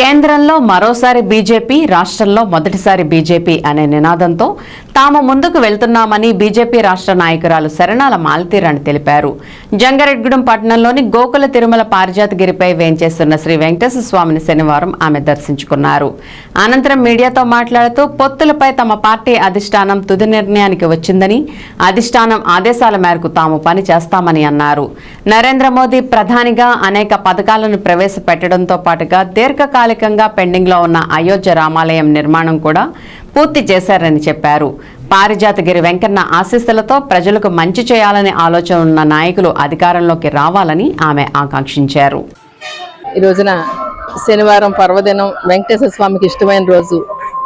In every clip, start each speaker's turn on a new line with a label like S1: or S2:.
S1: కేంద్రంలో మరోసారి బీజేపీ రాష్ట్రంలో మొదటిసారి బీజేపీ అనే నినాదంతో తాము ముందుకు వెళ్తున్నామని బీజేపీ రాష్ట్ర నాయకురాలు శరణాల మాలతీరాణి తెలిపారు. జంగారెడ్గూడెం పట్టణంలోని గోకుల తిరుమల పారిజాతగిరిపై వేంచేస్తున్న శ్రీ వెంకటేశ్వర స్వామిని శనివారం ఆమె దర్శించుకున్నారు. అనంతరం మీడియాతో మాట్లాడుతూ పొత్తులపై తమ పార్టీ అధిష్టానం తుది నిర్ణయానికి వచ్చిందని అధిష్టానం ఆదేశాల మేరకు తాము పని చేస్తామని అన్నారు. నరేంద్ర మోదీ ప్రధానిగా అనేక పథకాలను ప్రవేశపెట్టడంతో పాటుగా తాత్కాలికంగా పెండింగ్లో ఉన్న అయోధ్య రామాలయం నిర్మాణం కూడా పూర్తి చేశారని చెప్పారు. పారిజాతగిరి వెంకన్న ఆశీస్సులతో ప్రజలకు మంచి చేయాలనే ఆలోచన ఉన్న నాయకులు అధికారంలోకి రావాలని ఆమె ఆకాంక్షించారు.
S2: ఈ రోజున శనివారం పర్వదినం వెంకటేశ్వర స్వామికి ఇష్టమైన రోజు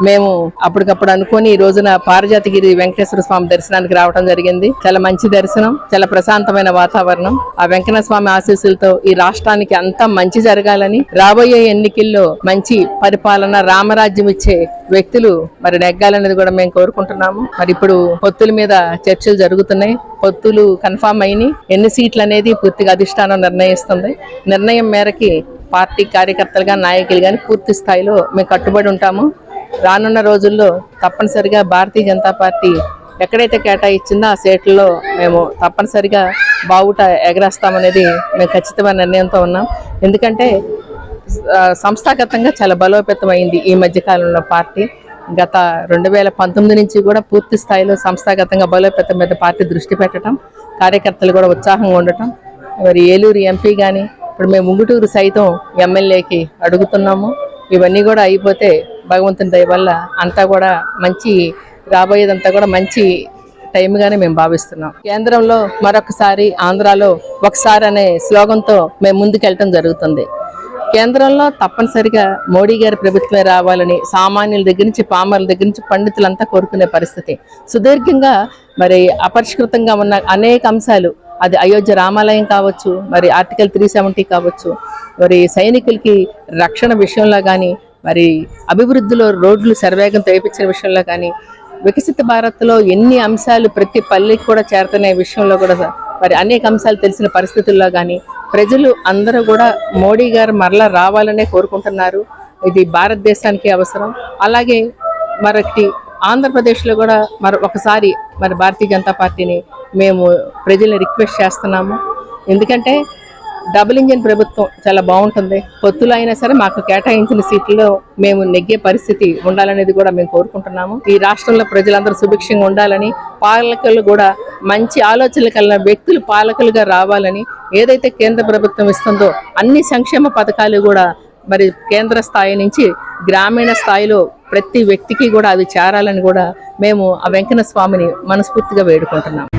S2: మేము అప్పటికప్పుడు అనుకుని ఈ రోజున పారిజాతగిరి వెంకటేశ్వర స్వామి దర్శనానికి రావడం జరిగింది. చాలా మంచి దర్శనం చాలా ప్రశాంతమైన వాతావరణం. ఆ వెంకటేశ్వర స్వామి ఆశీస్సులతో ఈ రాష్ట్రానికి అంతా మంచి జరగాలని రాబోయే ఎన్నికల్లో మంచి పరిపాలన రామరాజ్యం ఇచ్చే వ్యక్తులు మరి నెగ్గాలనేది కూడా మేము కోరుకుంటున్నాము. మరి ఇప్పుడు పొత్తుల మీద చర్చలు జరుగుతున్నాయి. పొత్తులు కన్ఫామ్ అయినాయి. ఎన్ని సీట్లు అనేది పూర్తిగా అధిష్టానం నిర్ణయిస్తుంది. నిర్ణయం మేరకి పార్టీ కార్యకర్తలుగా నాయకులు కానీ పూర్తి స్థాయిలో మేము కట్టుబడి ఉంటాము. రానున్న రోజుల్లో తప్పనిసరిగా భారతీయ జనతా పార్టీ ఎక్కడైతే కేటాయించిందో ఆ సీట్లలో మేము తప్పనిసరిగా బావుట ఎగరేస్తామనేది మేము ఖచ్చితమైన నిర్ణయంతో ఉన్నాం. ఎందుకంటే సంస్థాగతంగా చాలా బలోపేతమైంది ఈ మధ్యకాలంలో పార్టీ. గత రెండు వేల పంతొమ్మిది నుంచి కూడా పూర్తి స్థాయిలో సంస్థాగతంగా బలోపేతం మీద పార్టీ దృష్టి పెట్టడం కార్యకర్తలు కూడా ఉత్సాహంగా ఉండటం. మరి ఏలూరు ఎంపీ కానీ ఇప్పుడు మేము ముంగుటూరు సైతం ఎమ్మెల్యేకి అడుగుతున్నాము. ఇవన్నీ కూడా అయిపోతే భగవంతుని దయ వల్ల అంతా కూడా మంచి రాబోయేదంతా కూడా మంచి టైంగానే మేము భావిస్తున్నాం. కేంద్రంలో మరొకసారి ఆంధ్రాలో ఒకసారి అనే శ్లోగంతో మేము ముందుకెళ్ళటం జరుగుతుంది. కేంద్రంలో తప్పనిసరిగా మోడీ గారి ప్రభుత్వమే రావాలని సామాన్యుల దగ్గర నుంచి పామర్ల దగ్గర నుంచి పండితులంతా కోరుకునే పరిస్థితి. సుదీర్ఘంగా మరి అపరిష్కృతంగా ఉన్న అనేక అంశాలు అది అయోధ్య రామాలయం కావచ్చు మరి ఆర్టికల్ త్రీ సెవెంటీ కావచ్చు మరి సైనికులకి రక్షణ విషయంలో కానీ మరి అభివృద్ధిలో రోడ్లు సర్వేగంతో వేయించిన విషయంలో కానీ వికసిత భారత్లో ఎన్ని అంశాలు ప్రతి పల్లెకి కూడా చేరుతున్న విషయంలో కూడా మరి అనేక అంశాలు తెలిసిన పరిస్థితుల్లో కానీ ప్రజలు అందరూ కూడా మోడీ గారు మరలా రావాలనే కోరుకుంటున్నారు. ఇది భారతదేశానికి అవసరం. అలాగే మరొకటి ఆంధ్రప్రదేశ్లో కూడా మరి ఒకసారి మరి భారతీయ జనతా పార్టీని మేము ప్రజల్ని రిక్వెస్ట్ చేస్తున్నాము. ఎందుకంటే డబుల్ ఇంజిన్ ప్రభుత్వం చాలా బాగుంటుంది. పొత్తులు అయినా సరే మాకు కేటాయించిన సీట్లలో మేము నెగ్గే పరిస్థితి ఉండాలనేది కూడా మేము కోరుకుంటున్నాము. ఈ రాష్ట్రంలో ప్రజలందరూ సుభిక్షంగా ఉండాలని పాలకులు కూడా మంచి ఆలోచనలు కలిగిన వ్యక్తులు పాలకులుగా రావాలని ఏదైతే కేంద్ర ప్రభుత్వం ఇస్తుందో అన్ని సంక్షేమ పథకాలు కూడా మరి కేంద్ర స్థాయి నుంచి గ్రామీణ స్థాయిలో ప్రతి వ్యక్తికి కూడా అది చేరాలని కూడా మేము ఆ వెంకన్న స్వామిని మనస్ఫూర్తిగా వేడుకుంటున్నాము.